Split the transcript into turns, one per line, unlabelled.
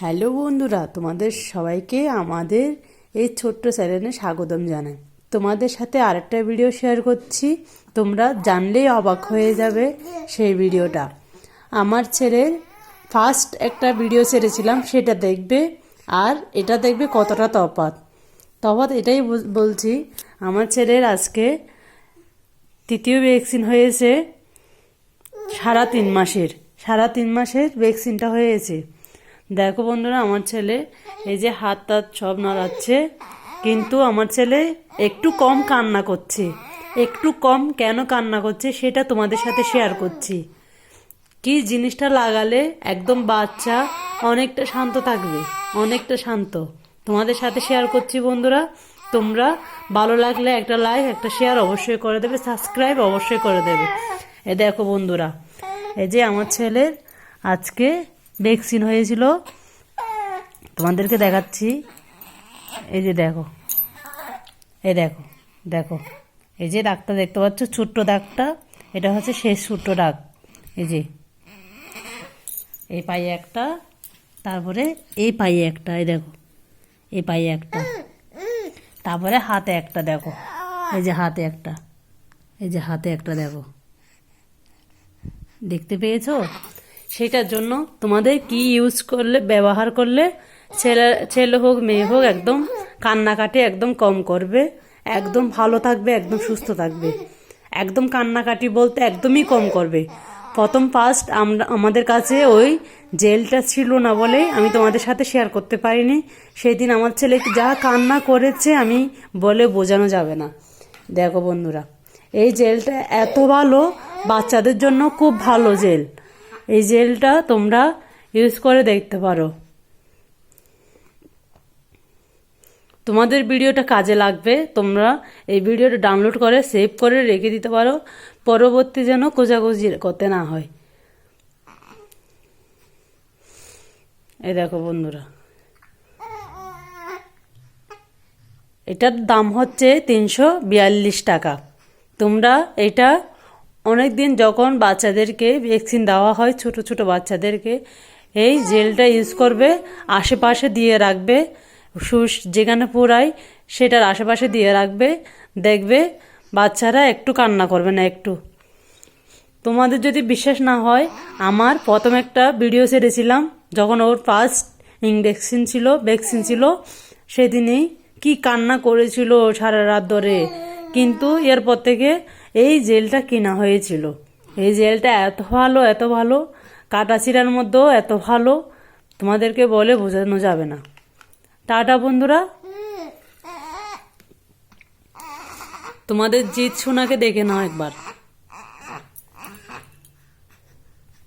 Hello বন্ধুরা, তোমাদের সবাইকে আমাদের এই ছোট্ট চ্যানেলে স্বাগতম জানাই। তোমাদের সাথে আরেকটা ভিডিও শেয়ার করছি। তোমরা জানলেই অবাক হয়ে যাবে সেই ভিডিওটা আমার ছেলের ফার্স্ট একটা ভিডিও ছেড়েছিলাম, সেটা দেখবে আর এটা দেখবে কতটা তফাৎ। তফাৎ এটাই বলছি, আমার ছেলের আজকে তৃতীয় ভ্যাকসিন হয়েছে সারা তিন মাসের সারা তিন মাসের ভ্যাকসিনটা হয়েছে। দেখো বন্ধুরা, আমার ছেলে এই যে হাত তাত সব নাড়াচ্ছে, কিন্তু আমার ছেলে একটু কম কান্না করছে। একটু কম কেন কান্না করছে সেটা তোমাদের সাথে শেয়ার করছি। কি জিনিসটা লাগালে একদম বাচ্চা অনেকটা শান্ত থাকবে, অনেকটা শান্ত। তোমাদের সাথে শেয়ার করছি বন্ধুরা, তোমরা ভালো লাগলে একটা লাইক একটা শেয়ার অবশ্যই করে দেবে সাবস্ক্রাইব অবশ্যই করে দেবে। এ দেখো বন্ধুরা, এই যে আমার ছেলের আজকে ভ্যাকসিন হয়েছিল। তোমাদেরকে দেখাচ্ছি। এই যে দেখো। এই দেখো দেখো। এই যে দাগটা দেখতে পাচ্ছ, ছোট্ট দাগটা। এটা হচ্ছে শেষ ছোট্ট দাগ। এই যে। এই পায়ে একটা, তারপরে এই পায়ে একটা, এই দেখো। এই পায়ে একটা। তারপরে হাতে একটা, দেখো। এই যে হাতে একটা। এই যে হাতে একটা, দেখো। দেখতে পেয়েছ? সেটার জন্য তোমাদের কি ইউজ করলে, ব্যবহার করলে ছেলে ছেলে হোক, মেয়ে হোক একদম কান্নাকাটি একদম কম করবে, একদম ভালো থাকবে, একদম সুস্থ থাকবে। একদম কান্নাকাটি বলতে একদমই কম করবে। প্রথম ফার্স্ট আমরা, আমাদের কাছে ওই জেলটা ছিল না বলে আমি তোমাদের সাথে শেয়ার করতে পারিনি। সেই দিন আমার ছেলে যা কান্না করেছে আমি বলে বোঝানো যাবে না। দেখো বন্ধুরা, এই জেলটা এত ভালো, বাচ্চাদের জন্য খুব ভালো জেল। এই জেলটা তোমরা ইউজ করে দেখতে পারো। তোমাদের ভিডিওটা কাজে লাগবে, তোমরা এই ভিডিওটা ডাউনলোড করে সেভ করে রেখে দিতে পারো, পরবর্তী যেন কোজাকুজি করতে না হয়। এই দেখো বন্ধুরা। এটার দাম হচ্ছে তিনশো বিয়াল্লিশ টাকা। তোমরা এটা অনেক দিন যখন বাচ্চাদেরকে ভ্যাকসিন দেওয়া হয়, ছোট ছোট বাচ্চাদেরকে, এই জেলটা ইউজ করবে, আশেপাশে দিয়ে রাখবে, সুস, যেখানে পুরাই সেটার আশেপাশে দিয়ে রাখবে, দেখবে বাচ্চারা একটু কান্না করবে না একটু। তোমাদের যদি বিশ্বাস না হয়, আমার প্রথম একটা ভিডিও ছেড়েছিলাম, যখন ওর ফার্স্ট ইঞ্জেকশন ছিল ভ্যাকসিন ছিল, সেদিনেই কি কান্না করেছিল সারা রাত ধরে। কিন্তু এরপর থেকে এই জেলটা কেনা হয়েছিল। এই জেলটা এত ভালো এত ভালো কাটাছিরার মধ্যেও এত ভালো, তোমাদেরকে বলে বোঝানো যাবে না। টাটা বন্ধুরা। তোমাদের জিৎ সোনাকে দেখে নাও একবার।